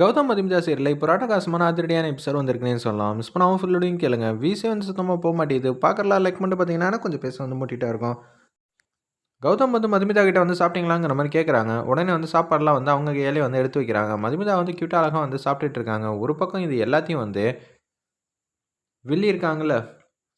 கௌதம் மதிமிதா இல்லை புராட்டகாசமான அதிரடியான எபிசோட் வந்திருக்குன்னு சொல்லலாம். மிஸ் பண்ணாமல் ஃபுல்லோடையும் கேளுங்க. விசி வந்து சுத்தமாக போக மாட்டேது பார்க்கறலாம் லைக் பண்ணிட்டு பார்த்தீங்கன்னா கொஞ்சம் பேச வந்து மூட்டிகிட்டா இருக்கும். கௌதம் வந்து மதுமிதா கிட்ட வந்து சாப்பிட்டீங்களாங்கிற மாதிரி கேட்குறாங்க உடனே வந்து சாப்பாடுலாம் வந்து அவங்க கையிலே வந்து எடுத்து வைக்கிறாங்க. மதுமிதா வந்து கியூட்டாக அழகாக வந்து சாப்பிட்டுட்டு இருக்காங்க. ஒரு பக்கம் இது எல்லாத்தையும் வந்து வில்லி இருக்காங்கல்ல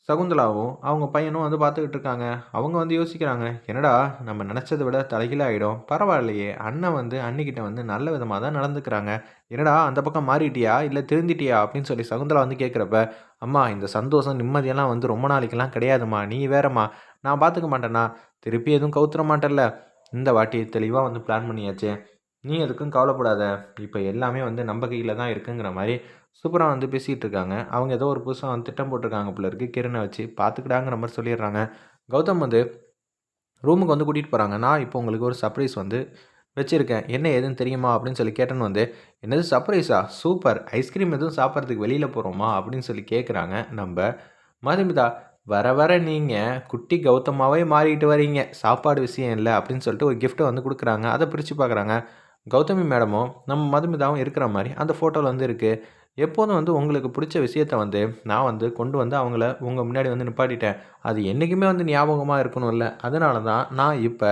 சகுந்தலாவும் அவங்க பையனும் வந்து பார்த்துக்கிட்டு இருக்காங்க. அவங்க வந்து யோசிக்கிறாங்க என்னடா நம்ம நினச்சதை விட தலைகீழ ஆகிடும் பரவாயில்லையே அண்ணன் வந்து அன்னிக்கிட்ட வந்து நல்ல விதமாக தான் நடந்துக்கிறாங்க. என்னடா அந்த பக்கம் மாறிட்டியா? இல்லை திருந்திட்டியா? அப்படின்னு சொல்லி சகுந்தலா வந்து கேட்குறப்ப அம்மா இந்த சந்தோஷம் நிம்மதியெல்லாம் வந்து ரொம்ப நாளைக்கெல்லாம் கிடையாதும்மா. நீ வேறம்மா. நான் பார்த்துக்க மாட்டேன்னா. திருப்பி எதுவும் கவுத்துற மாட்டேன்ல. இந்த வாட்டி தெளிவாக வந்து பிளான் பண்ணியாச்சு. நீ எதுக்கும் கவலைப்படாத. இப்போ எல்லாமே வந்து நம்ம கையில் தான் இருக்குங்கிற மாதிரி சூப்பராக வந்து பேசிகிட்டு இருக்காங்க. அவங்க ஏதோ ஒரு புதுசாக வந்து திட்டம் போட்டிருக்காங்க போல இருக்குது கிரணை வச்சு பார்த்துக்கிட்டாங்கிற மாதிரி சொல்லிடுறாங்க. கௌதம் வந்து ரூமுக்கு வந்து கூட்டிகிட்டு போகிறாங்க நான் இப்போ உங்களுக்கு ஒரு சர்ப்ரைஸ் வந்து வச்சுருக்கேன். என்ன ஏதுன்னு தெரியுமா? அப்படின்னு சொல்லி கேட்டேன்னு வந்து என்னது சர்ப்ரைஸா சூப்பர். ஐஸ்கிரீம் எதுவும் சாப்பிட்றதுக்கு வெளியில் போகிறோமா அப்படின்னு சொல்லி கேட்குறாங்க நம்ம மதுமிதா வர வர நீங்கள் குட்டி கௌதமாகவே மாறிக்கிட்டு வரீங்க. சாப்பாடு விஷயம் இல்லை. அப்படின்னு சொல்லிட்டு ஒரு கிஃப்ட்டை வந்து கொடுக்குறாங்க. அதை பிரித்து பார்க்குறாங்க கௌதமி மேடமும் நம்ம மதுமிதாவும் இருக்கிற மாதிரி அந்த ஃபோட்டோவில் வந்து இருக்குது எப்போதும் வந்து உங்களுக்கு பிடிச்ச விஷயத்த வந்து நான் வந்து கொண்டு வந்து அவங்கள உங்கள் முன்னாடி வந்து நிப்பாட்டிட்டேன். அது என்றைக்குமே வந்து ஞாபகமாக இருக்கணும்ல. அதனால தான் நான் இப்போ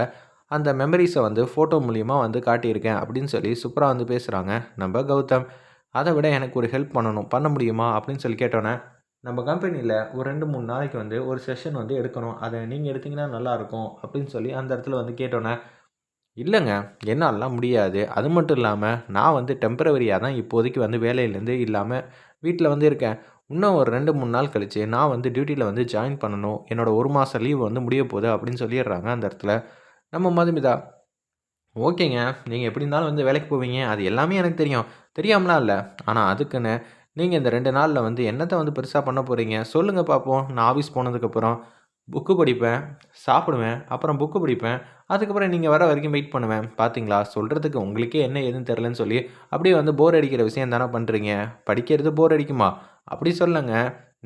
அந்த மெமரிஸை வந்து ஃபோட்டோ மூலியமாக வந்து காட்டியிருக்கேன் அப்படின்னு சொல்லி சூப்பராக வந்து பேசுகிறாங்க நம்ம கௌதம் அதை விட எனக்கு ஒரு ஹெல்ப் பண்ணணும். பண்ண முடியுமா அப்படின்னு சொல்லி கேட்டோன்னே நம்ம கம்பெனியில் ஒரு ரெண்டு மூணு நாளைக்கு வந்து ஒரு செஷன் வந்து எடுக்கணும். அதை நீங்கள் எடுத்திங்கன்னா நல்லாயிருக்கும் அப்படின்னு சொல்லி அந்த இடத்துல வந்து கேட்டோன்னே இல்லைங்க என்னாலலாம் முடியாது. அது மட்டும் இல்லாமல் நான் வந்து டெம்பரவரியாக தான் இப்போதைக்கு வந்து வேலையிலேருந்து இல்லாமல் வீட்டில் வந்து இருக்கேன். இன்னும் ஒரு ரெண்டு மூணு நாள் கழித்து நான் வந்து டியூட்டியில் வந்து ஜாயின் பண்ணணும். என்னோடய ஒரு மாதம் லீவ் வந்து முடிய போகுது அப்படின்னு சொல்லிடுறாங்க அந்த இடத்துல. நம்ம மதுமிதா ஓகேங்க நீங்கள் எப்படி இருந்தாலும் வந்து வேலைக்கு போவீங்க. அது எல்லாமே எனக்கு தெரியும். தெரியாமலாம் இல்லை. ஆனால் அதுக்குன்னு நீங்கள் இந்த ரெண்டு நாளில் வந்து என்னத்தை வந்து பெருசாக பண்ண போகிறீங்க சொல்லுங்கள் பார்ப்போம் நான் ஆஃபீஸ் போனதுக்கப்புறம். புக்கு படிப்பேன் சாப்பிடுவேன் அப்புறம் புக்கு படிப்பேன் அதுக்கப்புறம் நீங்கள் வர வரைக்கும் வெயிட் பண்ணுவேன். பார்த்தீங்களா சொல்கிறதுக்கு உங்களுக்கே என்ன ஏதுன்னு தெரிலன்னு சொல்லி அப்படியே வந்து போர் அடிக்கிற விஷயம் தானே பண்ணுறீங்க படிக்கிறது போர் அடிக்குமா? அப்படி சொல்லுங்க.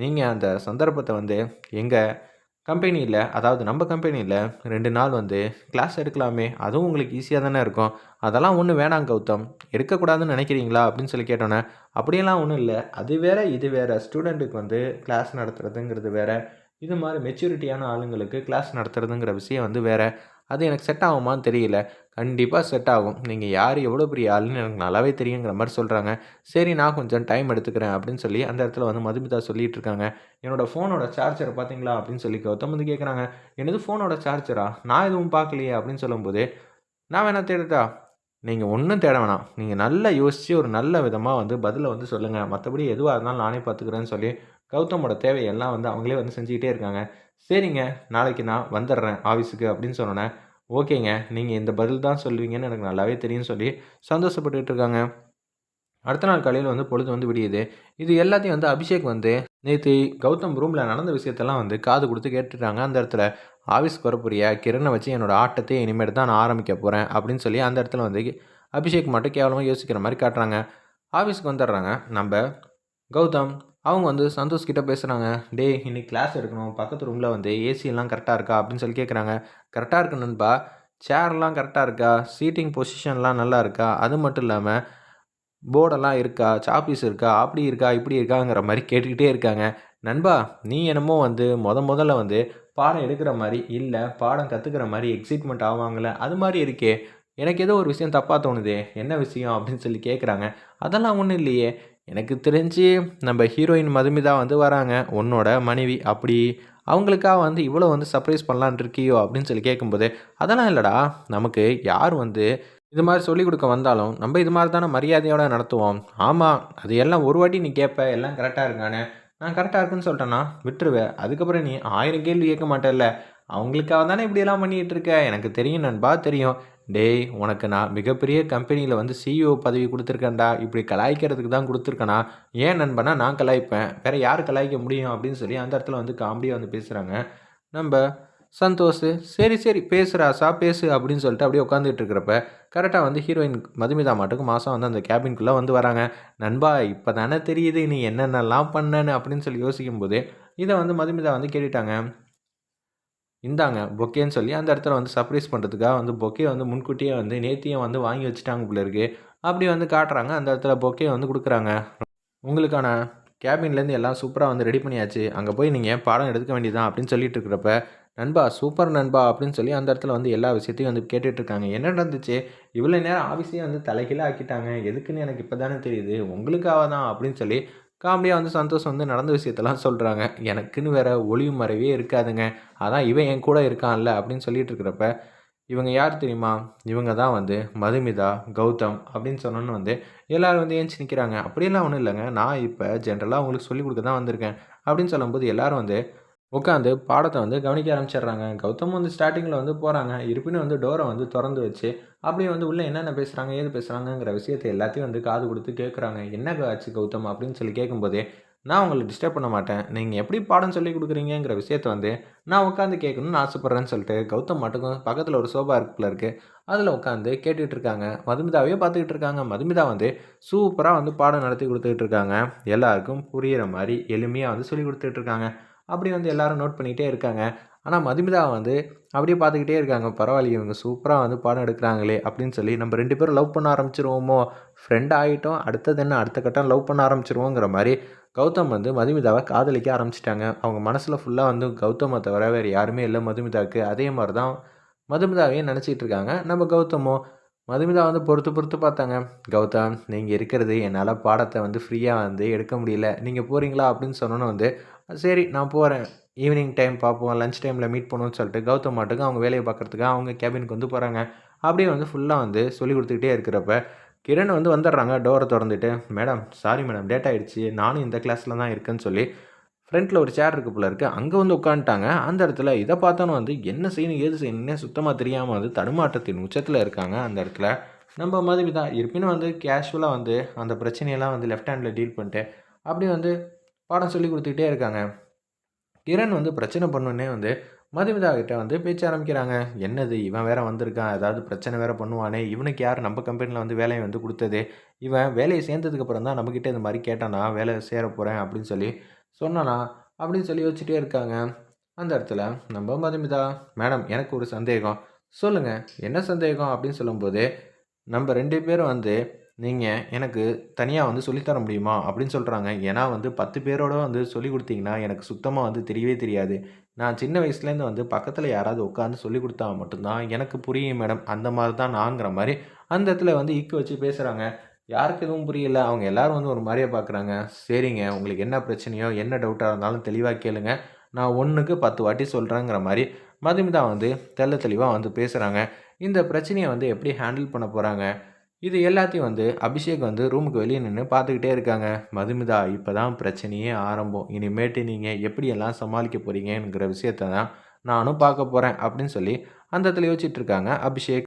நீங்கள் அந்த சந்தர்ப்பத்தை வந்து எங்கள் கம்பெனியில் அதாவது நம்ம கம்பெனியில் ரெண்டு நாள் வந்து கிளாஸ் எடுக்கலாமே? அதுவும் உங்களுக்கு ஈஸியாக தானே இருக்கும். அதெல்லாம் ஒன்றும் வேணாம் கௌதம். எடுக்கக்கூடாதுன்னு நினைக்கிறீங்களா? அப்படின்னு சொல்லி கேட்டோன்னே அப்படியெல்லாம் ஒன்றும் இல்லை. அது வேற இது வேறு. ஸ்டூடெண்ட்டுக்கு வந்து கிளாஸ் நடத்துகிறதுங்கிறது வேறு. இது மாதிரி மெச்சூரிட்டியான ஆளுங்களுக்கு கிளாஸ் நடத்துறதுங்கிற விஷயம் வந்து வேறு அது எனக்கு செட் ஆகுமான்னு தெரியல. கண்டிப்பாக செட் ஆகும். நீங்கள் யார் எவ்வளோ பெரிய ஆளுன்னு எனக்கு நல்லாவே தெரியுங்கிற மாதிரி சொல்கிறாங்க சரி நான் கொஞ்சம் டைம் எடுத்துக்கிறேன் அப்படின்னு சொல்லி அந்த இடத்துல வந்து மதுமிதா சொல்லிகிட்டு இருக்காங்க. என்னோடய ஃபோனோட சார்ஜர் பார்த்தீங்களா அப்படின்னு சொல்லி கௌதம் வந்து கேட்குறாங்க என்னது ஃபோனோட சார்ஜரா நான் எதுவும் பார்க்கலையே அப்படின்னு சொல்லும்போது நான் வேணா தேடுதா நீங்கள் ஒன்றும் தேட வேணாம். நீங்கள் நல்லா யோசித்து ஒரு நல்ல விதமாக வந்து பதிலை வந்து சொல்லுங்கள் மற்றபடி எதுவாக இருந்தாலும் நானே பார்த்துக்கிறேன்னு சொல்லி கௌதமோட தேவையெல்லாம் வந்து அவங்களே வந்து செஞ்சுக்கிட்டே இருக்காங்க. சரிங்க நாளைக்கு நான் வந்துடுறேன் ஆஃபீஸுக்கு அப்படின்னு சொன்னோன்னே ஓகேங்க நீங்கள் இந்த பதில் தான் சொல்லுவீங்கன்னு எனக்கு நல்லாவே தெரியும்னு சொல்லி சந்தோஷப்பட்டுக்கிட்டு இருக்காங்க. அடுத்த நாள் காலையில் வந்து பொழுது வந்து விடியுது. இது எல்லாத்தையும் வந்து அபிஷேக் வந்து நேற்று கௌதம் ரூமில் நடந்த விஷயத்தெல்லாம் வந்து காது கொடுத்து கேட்டுட்டாங்க. அந்த இடத்துல ஆஃபீஸ்க்கு வரப்புரிய கிரணை வச்சு என்னோடய ஆட்டத்தை இனிமேட்டு தான் நான் ஆரம்பிக்க போகிறேன் அப்படின்னு சொல்லி அந்த இடத்துல வந்து அபிஷேக் மட்டும் கேவலமாக யோசிக்கிற மாதிரி காட்டுறாங்க. ஆஃபீஸ்க்கு வந்துடுறாங்க. நம்ம கௌதம் அவங்க வந்து சந்தோஷ் கிட்ட பேசுகிறாங்க டே இன்னைக்கு கிளாஸ் எடுக்கணும். பக்கத்து ரூமில் வந்து ஏசியெல்லாம் கரெக்டாக இருக்கா? அப்படின்னு சொல்லி கேட்குறாங்க கரெக்டாக இருக்கு நண்பா. சேர்லாம் கரெக்டாக இருக்கா? சீட்டிங் பொசிஷன்லாம் நல்லா இருக்கா? அது மட்டும் இல்லாமல் போர்டெல்லாம் இருக்கா? சாப்பீஸ் இருக்கா? அப்படி இருக்கா? இப்படி இருக்காங்கிற மாதிரி கேட்டுக்கிட்டே இருக்காங்க. நண்பா நீ என்னமோ வந்து முத முதல்ல வந்து பாடம் எடுக்கிற மாதிரி இல்லை பாடம் கற்றுக்கிற மாதிரி எக்ஸைட்மெண்ட் ஆவாங்கள்ல அது மாதிரி இருக்கே. எனக்கு ஏதோ ஒரு விஷயம் தப்பாக தோணுதே என்ன விஷயம் அப்படின்னு சொல்லி கேட்குறாங்க அதெல்லாம் ஒன்றும் இல்லையே. எனக்கு தெரிஞ்சு நம்ம ஹீரோயின் மதுமிதா வந்து வராங்க உன்னோட மனைவி. அப்படி அவங்களுக்காக வந்து இவ்வளோ வந்து சர்ப்ரைஸ் பண்ணலான் இருக்கியோ அப்படின்னு சொல்லி கேட்கும்போது அதெல்லாம் இல்லைடா நமக்கு யார் வந்து இது மாதிரி சொல்லிக் கொடுக்க வந்தாலும் நம்ம இது மாதிரி தானே மரியாதையோடு நடத்துவோம். ஆமாம் அது எல்லாம் ஒரு வாட்டி நீ கேட்ப எல்லாம் கரெக்டாக இருக்கானே நான் கரெக்டாக இருக்குன்னு சொல்லிட்டேன்னா விட்டுருவேன் அதுக்கப்புறம் நீ ஆயிரம் கேள்வி கேட்க மாட்டேல்ல. அவங்களுக்காக தானே இப்படியெல்லாம் பண்ணிகிட்டு இருக்க? எனக்கு தெரியும் நண்பா தெரியும். டேய் உனக்கு நான் மிகப்பெரிய கம்பெனியில் வந்து சிஇஓ பதவி கொடுத்துருக்கேன்டா. இப்படி கலாய்க்கிறதுக்கு தான் கொடுத்துருக்கேனா? ஏன் நண்பனா நான் கலாய்ப்பேன். வேறு யார் கலாய்க்க முடியும் அப்படின்னு சொல்லி அந்த இடத்துல வந்து காமெடியாக வந்து பேசுகிறாங்க நம்ம சந்தோஷ் சரி சரி பேசுகிறாசா பேசு அப்படின்னு சொல்லிட்டு அப்படியே உட்காந்துட்டு இருக்கிறப்ப கரெக்டாக வந்து ஹீரோயின் மதுமிதா மாட்டுக்கு மாதம் வந்து அந்த கேபின்குள்ளே வந்து வராங்க. நண்பா இப்போ தானே தெரியுது நீ என்னென்னலாம் பண்ணனு அப்படின்னு சொல்லி யோசிக்கும் போது இதை வந்து மதுமிதா வந்து கேட்டுட்டாங்க. இந்தாங்க பொக்கேன்னு சொல்லி அந்த இடத்துல வந்து சர்ப்ரைஸ் பண்ணுறதுக்காக வந்து பொக்கே வந்து முன்கூட்டியே வந்து நேத்தியும் வந்து வாங்கி வச்சுட்டாங்க போல இருக்கு. அப்படி வந்து காட்டுறாங்க அந்த இடத்துல பொக்கே வந்து கொடுக்குறாங்க. உங்களுக்கான கேபின்லேருந்து எல்லாம் சூப்பராக வந்து ரெடி பண்ணியாச்சு. அங்கே போய் நீங்கள் பாடம் எடுக்க வேண்டியதான் அப்படின்னு சொல்லிட்டு இருக்கிறப்ப நண்பா சூப்பர் நண்பா அப்படின்னு சொல்லி அந்த இடத்துல வந்து எல்லா விஷயத்தையும் வந்து கேட்டுட்ருக்காங்க. என்ன நடந்துச்சு? இவ்வளோ நேரம் ஆஃபீஸையும் வந்து தலைகீழாக ஆக்கிட்டாங்க. எதுக்குன்னு எனக்கு இப்போ தானே தெரியுது. உங்களுக்காக தான் அப்படின்னு சொல்லி காமெடியாக வந்து சந்தோஷம் வந்து நடந்த விஷயத்தெல்லாம் சொல்கிறாங்க எனக்குன்னு வேறு ஒளிவு மறைவே இருக்காதுங்க. அதான் இவன் என் கூட இருக்கான்ல அப்படின்னு சொல்லிட்டு இருக்கிறப்ப இவங்க யார் தெரியுமா? இவங்க தான் வந்து மதுமிதா கௌதம் அப்படின்னு சொன்னோன்னு வந்து எல்லோரும் வந்து ஏஞ்சி நிற்கிறாங்க அப்படியெல்லாம் ஒன்றும் இல்லைங்க. நான் இப்போ ஜென்ரலாக உங்களுக்கு சொல்லிக் கொடுக்க தான் வந்திருக்கேன் அப்படின்னு சொல்லும்போது எல்லாரும் வந்து உட்காந்து பாடத்தை வந்து கவனிக்க ஆரம்பிச்சிடுறாங்க. கௌதம் வந்து ஸ்டார்டிங்கில் வந்து போகிறாங்க இருப்பினும் வந்து டோரை வந்து திறந்து வச்சு அப்படியே வந்து உள்ளே என்னென்ன பேசுகிறாங்க ஏது பேசுகிறாங்கங்கிற விஷயத்தை எல்லாத்தையும் வந்து காது கொடுத்து கேட்குறாங்க என்ன ஆச்சு கௌதம்? அப்படின்னு சொல்லி கேட்கும்போதே நான் உங்களை டிஸ்டர்ப் பண்ண மாட்டேன். நீங்கள் எப்படி பாடம் சொல்லி கொடுக்குறீங்கிற விஷயத்த வந்து நான் உட்காந்து கேட்கணும்னு ஆசைப்பட்றேன்னு சொல்லிட்டு கௌதம் மட்டுக்கும் பக்கத்தில் ஒரு சோபா இருக்குள்ள இருக்குது அதில் உட்காந்து கேட்டுகிட்ருக்காங்க மதுமிதாவே பார்த்துக்கிட்டு இருக்காங்க. மதுமிதா வந்து சூப்பராக வந்து பாடம் நடத்தி கொடுத்துக்கிட்டு இருக்காங்க. எல்லாருக்கும் புரிகிற மாதிரி எளிமையாக வந்து சொல்லி கொடுத்துட்ருக்காங்க அப்படி வந்து எல்லாரும் நோட் பண்ணிக்கிட்டே இருக்காங்க. ஆனால் மதுமிதா வந்து அப்படியே பார்த்துக்கிட்டே இருக்காங்க. பரவாயில்ல இவங்க சூப்பராக வந்து பாடம் எடுக்கிறாங்களே அப்படின்னு சொல்லி நம்ம ரெண்டு பேரும் லவ் பண்ண ஆரம்பிச்சிருவோமோ? ஃப்ரெண்ட் ஆகிட்டோம் அடுத்தது என்ன? அடுத்த கட்டம் லவ் பண்ண ஆரம்பிச்சிருவோங்கிற மாதிரி கௌதம் வந்து மதுமிதாவை காதலிக்க ஆரம்பிச்சிட்டாங்க. அவங்க மனசில் ஃபுல்லாக வந்து கௌதமை தவிர வேறு யாருமே இல்லை மதுமிதாவுக்கு. அதே மாதிரி தான் மதுமிதாவையும் நினச்சிட்டு இருக்காங்க. நம்ம கௌதமோ? மதுமிதா வந்து பொறுத்து பொறுத்து பார்த்தாங்க. கௌதம் நீங்கள் இருக்கிறது என்னால் பாடத்தை வந்து ஃப்ரீயாக வந்து எடுக்க முடியல. நீங்கள் போகிறீங்களா அப்படின்னு சொன்னோன்னு வந்து சரி நான் போகிறேன் ஈவினிங் டைம் பார்ப்போம் லஞ்ச் டைமில் மீட் பண்ணுவோம்னு சொல்லிட்டு கௌதம் மாட்டுக்கு அவங்க வேலையை பார்க்குறதுக்கு அவங்க கேபினுக்கு வந்து போகிறாங்க அப்படியே வந்து ஃபுல்லாக வந்து சொல்லி கொடுத்துக்கிட்டே இருக்கிறப்ப கிரண் வந்து வந்துடுறாங்க டோரை திறந்துட்டு. மேடம் சாரி மேடம் லேட் ஆகிடுச்சி நானும் இந்த கிளாஸில் தான் இருக்கேன்னு சொல்லி ஃப்ரண்ட்டில் ஒரு சேர் இருக்குது போல இருக்குது அங்கே வந்து உட்காந்துட்டாங்க. அந்த இடத்துல இதை பார்த்தோன்னு வந்து என்ன செய்யணும் ஏது செய்யணும்னே சுத்தமாக தெரியாமல் வந்து தடுமாட்டத்தின் உச்சத்தில் இருக்காங்க அந்த இடத்துல. நம்ம மாதிரி தான். இருப்பினும் வந்து கேஷுவலாக வந்து அந்த பிரச்சனையெல்லாம் வந்து லெஃப்ட் ஹேண்டில் டீல் பண்ணிட்டு அப்படியே வந்து பாடம் சொல்லி கொடுத்துக்கிட்டே இருக்காங்க. கிரண் வந்து பிரச்சனை பண்ணுன்னே வந்து மதுமிதா கிட்ட வந்து பேச்ச ஆரம்பிக்கிறாங்க. என்னது இவன் வேற வந்திருக்கான். ஏதாவது பிரச்சனை வேற பண்ணுவானே. இவனுக்கு யார் நம்ம கம்பெனியில் வந்து வேலையை வந்து கொடுத்தது? இவன் வேலையை சேர்ந்ததுக்கு அப்புறம் தான் நம்மக்கிட்ட இந்த மாதிரி கேட்டானா. வேலை சேர போகிறேன் அப்படின்னு சொல்லி சொன்னானா அப்படின்னு சொல்லி வச்சுட்டே இருக்காங்க. அந்த இடத்துல நம்ம மதுமிதா மேடம் எனக்கு ஒரு சந்தேகம். சொல்லுங்கள் என்ன சந்தேகம்? அப்படின்னு சொல்லும்போது நம்ம ரெண்டு பேரும் வந்து நீங்கள் எனக்கு தனியாக வந்து சொல்லித்தர முடியுமா? அப்படின்னு சொல்கிறாங்க ஏன்னா வந்து பத்து பேரோட வந்து சொல்லி கொடுத்தீங்கன்னா எனக்கு சுத்தமாக வந்து தெரியவே தெரியாது. நான் சின்ன வயசுலேருந்து வந்து பக்கத்தில் யாராவது உட்காந்து சொல்லி கொடுத்தா மட்டும்தான் எனக்கு புரியும் மேடம். அந்த மாதிரி தான் நாங்கிற மாதிரி அந்த இடத்துல வந்து இக்கு வச்சு பேசுகிறாங்க யாருக்கு எதுவும் புரியல. அவங்க எல்லாரும் வந்து ஒரு மாதிரியே பார்க்குறாங்க சரிங்க உங்களுக்கு என்ன பிரச்சனையோ என்ன டவுட்டாக இருந்தாலும் தெளிவாக கேளுங்க. நான் ஒன்றுக்கு பத்து வாட்டி சொல்கிறேங்கிற மாதிரி மதுமிதா வந்து தெல்ல தெளிவாக வந்து பேசுகிறாங்க இந்த பிரச்சனையை வந்து எப்படி ஹேண்டில் பண்ண போகிறாங்க இது எல்லாத்தையும் வந்து அபிஷேக் வந்து ரூமுக்கு வெளியே நின்று பார்த்துக்கிட்டே இருக்காங்க. மதுமிதா இப்போ தான் பிரச்சனையே ஆரம்பம். இனிமேட்டு நீங்கள் எப்படியெல்லாம் சமாளிக்க போகிறீங்கிற விஷயத்த தான் நானும் பார்க்க போகிறேன் அப்படின்னு சொல்லி அந்த இடத்துல யோசிச்சுட்டு இருக்காங்க அபிஷேக்.